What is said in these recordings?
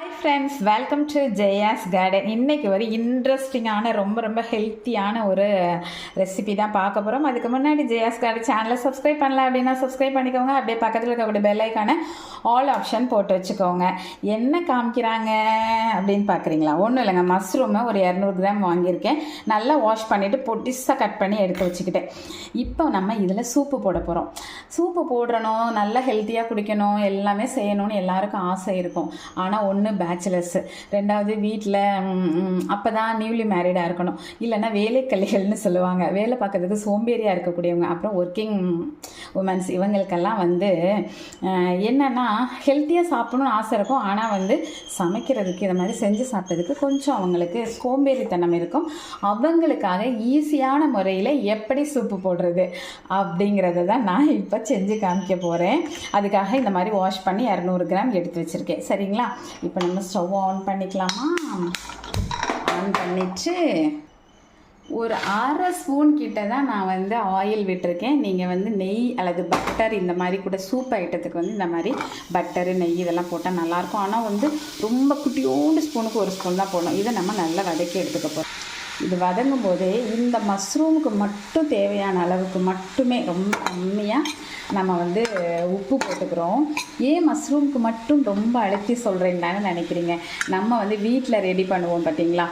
Hi friends welcome to Jaya's garden இன்றைக்கி ஒரு இன்ட்ரெஸ்டிங்கான ரொம்ப ரொம்ப ஹெல்த்தியான ஒரு ரெசிபி தான் பார்க்க போகிறோம் அதுக்கு முன்னாடி ஜெயாஸ் கார்டன் சேனலை சப்ஸ்கிரைப் பண்ணல அப்படின்னா சப்ஸ்கிரைப் பண்ணிக்கோங்க. அப்படியே பக்கத்தில் இருக்கக்கூடிய பெல்லைக்கான ஆல் ஆப்ஷன் போட்டு வச்சுக்கோங்க. என்ன காமிக்கிறாங்க அப்படின்னு பார்க்குறீங்களா? ஒன்றும் இல்லைங்க. மஷ்ரூமை ஒரு இரநூறு கிராம் வாங்கியிருக்கேன். நல்லா வாஷ் பண்ணிவிட்டு பொட்டிஸாக கட் பண்ணி எடுத்து வச்சுக்கிட்டேன். இப்போ நம்ம இதில் சூப்பு போட போகிறோம் சூப்பு போடணும். நல்லா ஹெல்த்தியாக குடிக்கணும். எல்லாமே செய்யணும்னு எல்லாருக்கும் ஆசை இருக்கும். ஆனால் ஒன்று பேச்சுலர்ஸு ரெண்டாவது வீட்டில் அப்போ தான் நியூலி மேரீடாக இருக்கணும். இல்லைன்னா வேலைக்கல்லிகள்னு சொல்லுவாங்க. வேலை பார்க்கறதுக்கு சோம்பேறியாக இருக்கக்கூடியவங்க. அப்புறம் ஒர்க்கிங் உமன்ஸ் இவங்களுக்கெல்லாம் வந்து என்னென்னா என்னன்னா ஹெல்த்தியாக சாப்பிடணும்னு ஆசை இருக்கும். ஆனால் வந்து சமைக்கிறதுக்கு இதை மாதிரி செஞ்சு சாப்பிட்டதுக்கு கொஞ்சம் அவங்களுக்கு சோம்பேறித்தனம் இருக்கும். அவங்களுக்காக ஈஸியான முறையில் எப்படி சூப்பு போடுறது அப்படிங்கிறத தான் நான் இப்போ செஞ்சு காமிக்க போகிறேன் அதுக்காக இந்த மாதிரி வாஷ் பண்ணி இரநூறு கிராம் எடுத்து வச்சுருக்கேன். சரிங்களா? இப்போ நம்ம ஸ்டவ் ஆன் பண்ணிக்கலாமா? ஆன் பண்ணிவிட்டு ஒரு அரை ஸ்பூன் கிட்ட தான் நான் வந்து ஆயில் விட்டிருக்கேன். நீங்கள் வந்து நெய் அல்லது பட்டர் இந்த மாதிரி கூட சூப் ஐட்டத்துக்கு வந்து இந்த மாதிரி பட்டரு நெய் இதெல்லாம் போட்டால் நல்லாயிருக்கும். ஆனால் வந்து ரொம்ப குட்டியோண்டு ஸ்பூனுக்கு ஒரு ஸ்பூன் தான் போடணும். இதை நம்ம நல்லா வதக்கி எடுத்துக்க போகிறோம் இது வதங்கும் போது இந்த மஷ்ரூமுக்கு மட்டும் தேவையான அளவுக்கு மட்டுமே ரொம்ப கம்மியாக நம்ம வந்து உப்பு போட்டுக்கிறோம். ஏன் மஷ்ரூமுக்கு மட்டும் ரொம்ப அழுத்தி சொல்கிறீங்களான்னு நினைக்கிறீங்க? நம்ம வந்து வீட்டில் ரெடி பண்ணுவோம் பார்த்தீங்களா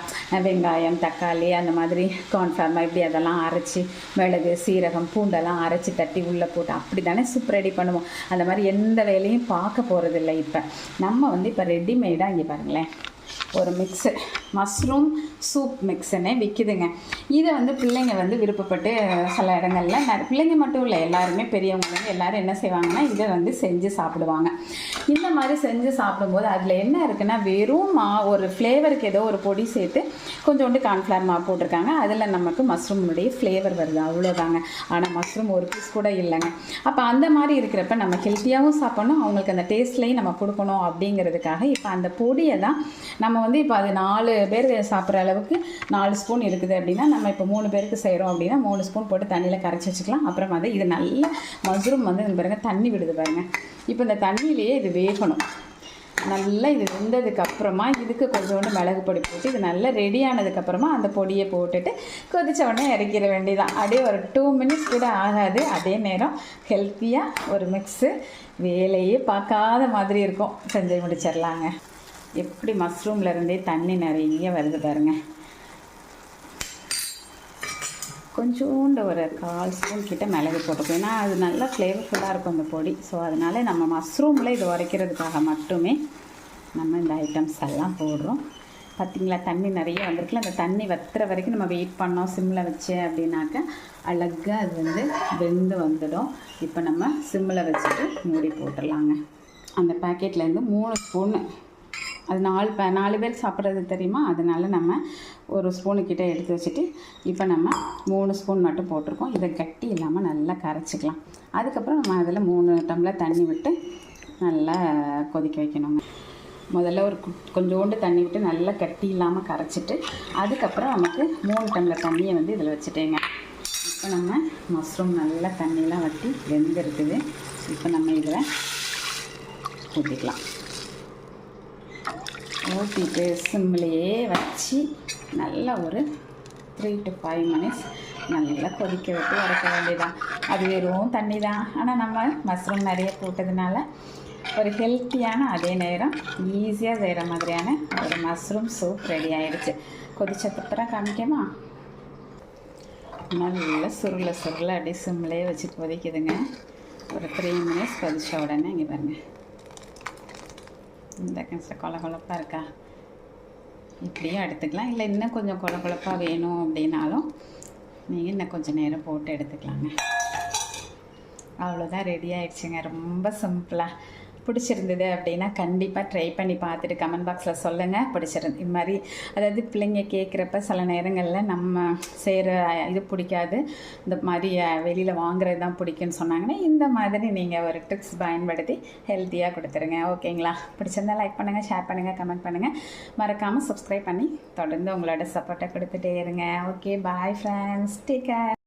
வெங்காயம் தக்காளி அந்த மாதிரி கார்ன்ஃப்ளவர் இப்படி அதெல்லாம் அரைச்சி மிளகு சீரகம் பூண்டெல்லாம் அரைச்சி தட்டி உள்ளே போட்டு அப்படி தானே சூப் ரெடி பண்ணுவோம். அந்த மாதிரி எந்த வேலையும் பார்க்க போகிறதில்ல இப்போ. நம்ம வந்து இப்போ ரெடிமேடாக இங்கே பாருங்களேன். ஒரு மிக்சர் மஷ்ரூம் சூப் மிக்ஸுன்னே விற்கிதுங்க இதை வந்து பிள்ளைங்க வந்து விருப்பப்பட்டு சில இடங்களில் பிள்ளைங்க மட்டும் இல்லை எல்லாருமே பெரியவங்க வந்து எல்லாரும் என்ன செய்வாங்கன்னா இதை வந்து செஞ்சு சாப்பிடுவாங்க. இந்த மாதிரி செஞ்சு சாப்பிடும்போது அதில் என்ன இருக்குன்னா வெறும் மா ஒரு ஃப்ளேவருக்கு ஏதோ ஒரு பொடி சேர்த்து கொஞ்சோண்டு கார்ன்ஃப்ளவர் மா போட்டிருக்காங்க. அதில் நமக்கு மஷ்ரூமுடைய ஃப்ளேவர் வருது அவ்வளோதாங்க ஆனால் மஷ்ரூம் ஒரு பீஸ் கூட இல்லைங்க. அப்போ அந்த மாதிரி இருக்கிறப்ப நம்ம ஹெல்த்தியாகவும் சாப்பிடணும். அவங்களுக்கு அந்த டேஸ்ட்லையும் நம்ம கொடுக்கணும் அப்படிங்கிறதுக்காக இப்போ அந்த பொடியை தான் நம்ம வந்து இப்போ அது நாலு பேர் சாப்பிட்ற அளவுக்கு நாலு ஸ்பூன் இருக்குது அப்படின்னா நம்ம இப்போ மூணு பேருக்கு செய்கிறோம் அப்படின்னா மூணு ஸ்பூன் போட்டு தண்ணியில் கரைச்சி வச்சுக்கலாம். அப்புறம் வந்து இது நல்ல மஷ்ரூம் வந்து இந்த பாருங்க தண்ணி விடுது பாருங்க. இப்போ இந்த தண்ணியிலேயே இது வேகணும். நல்லா இது வெந்ததுக்கு அப்புறமா இதுக்கு கொஞ்சோண்டு மிளகு பொடி போட்டு இது நல்லா ரெடி ஆனதுக்கப்புறமா அந்த பொடியை போட்டுட்டு கொதிச்ச உடனே இறக்கிற வேண்டியதான் அப்படியே ஒரு டூ மினிட்ஸ் கூட ஆகாது. அதே நேரம் ஹெல்த்தியாக ஒரு மிக்ஸு வேலையே பார்க்காத மாதிரி இருக்கும். செஞ்சு முடிச்சிடலாங்க. எப்படி மஷ்ரூம்ல இருந்தே தண்ணி நிறைய வருது பாருங்க. கொஞ்சோண்டு ஒரு கால் ஸ்பூன் கிட்ட மிளகு போட்டுக்கணும் ஏன்னா அது நல்லா ஃப்ளேவர்ஃபுல்லாக இருக்கும் அந்த பொடி. ஸோ அதனால் நம்ம மஷ்ரூமில் இது உரைக்கிறதுக்காக மட்டுமே நம்ம இந்த ஐட்டம்ஸ் எல்லாம் போடுறோம். பார்த்திங்களா தண்ணி நிறைய வந்திருக்குல்ல அந்த தண்ணி வத்துற வரைக்கும் நம்ம வெயிட் பண்ணோம். சிம்மில் வச்சு அப்படின்னாக்க அழகாக அது வந்து வெந்து வந்துடும். இப்போ நம்ம சிம்மில் வச்சுட்டு மூடி போட்டுடலாங்க. அந்த பேக்கெட்லேருந்து மூணு ஸ்பூன்னு அது நாலு நாலு பேர் சாப்பிட்றது தெரியுமா? அதனால நம்ம ஒரு ஸ்பூனுக்கிட்ட எடுத்து வச்சுட்டு இப்போ நம்ம மூணு ஸ்பூன் மட்டும் போட்டிருக்கோம். இதை கட்டி இல்லாமல் நல்லா கரைச்சிக்கலாம். அதுக்கப்புறம் நம்ம அதில் மூணு டம்ளர் தண்ணி விட்டு நல்லா கொதிக்க வைக்கணுங்க. முதல்ல ஒரு கு- கொஞ்சோண்டு தண்ணி விட்டு நல்லா கட்டி இல்லாமல் கரைச்சிட்டு அதுக்கப்புறம் நமக்கு மூணு டம்ளர் தண்ணியை வந்து இதில் வச்சுட்டேங்க. இப்போ நம்ம மஷ்ரூம் நல்லா தண்ணியெலாம் வட்டி வெந்திருக்குது. இப்போ நம்ம இதில் ஊற்றிக்கலாம் ஊற்றிட்டு சிம்லேயே வச்சு நல்லா ஒரு த்ரீ டு ஃபைவ் மினிட்ஸ் நல்லா கொதிக்க விட்டு இறக்க வேண்டியதான் அது வெறும் தண்ணி தான் ஆனால் நம்ம மஷ்ரூம் நிறைய போட்டதுனால ஒரு ஹெல்த்தியான அதே நேரம் ஈஸியாக செய்கிற மாதிரியான ஒரு மஷ்ரூம் சூப் ரெடி ஆயிடுச்சு. கொதிச்சதுக்கப்புறம் காமிக்கமா நல்லா சுருளை சுருளை அப்படியே சிம்லேயே வச்சு கொதிக்குதுங்க. ஒரு த்ரீ மினிட்ஸ் கொதித்த உடனே இங்கே பாருங்க. இந்த கஷ்டம் கொல கொலப்பாக இருக்கா? இப்படியும் எடுத்துக்கலாம். இல்லை இன்னும் கொஞ்சம் கொல கொலப்பாக வேணும் அப்படின்னாலும் நீங்கள் இன்னும் கொஞ்சம் நேரம் போட்டு எடுத்துக்கலாங்க. அவ்வளோதான் ரெடி ஆயிடுச்சுங்க. ரொம்ப சிம்பிளாக பிடிச்சிருந்தது அப்படின்னா கண்டிப்பாக ட்ரை பண்ணி பார்த்துட்டு கமெண்ட் பாக்ஸில் சொல்லுங்கள் பிடிச்சிருந்து இது மாதிரி அதாவது பிள்ளைங்க கேட்குறப்ப சில நேரங்களில் நம்ம செய்கிற இது பிடிக்காது. இந்த மாதிரி வெளியில் வாங்குறது தான் பிடிக்குன்னு சொன்னாங்கன்னா இந்த மாதிரி நீங்கள் ஒரு ட்ரிக்ஸ் பயன்படுத்தி ஹெல்த்தியாக கொடுத்துருங்க. ஓகேங்களா பிடிச்சிருந்தா லைக் பண்ணுங்கள் ஷேர் பண்ணுங்கள் கமெண்ட் பண்ணுங்கள் மறக்காமல் சப்ஸ்கிரைப் பண்ணி தொடர்ந்து உங்களோட சப்போர்ட்டை கொடுத்துட்டே இருங்க. Okay bye friends take care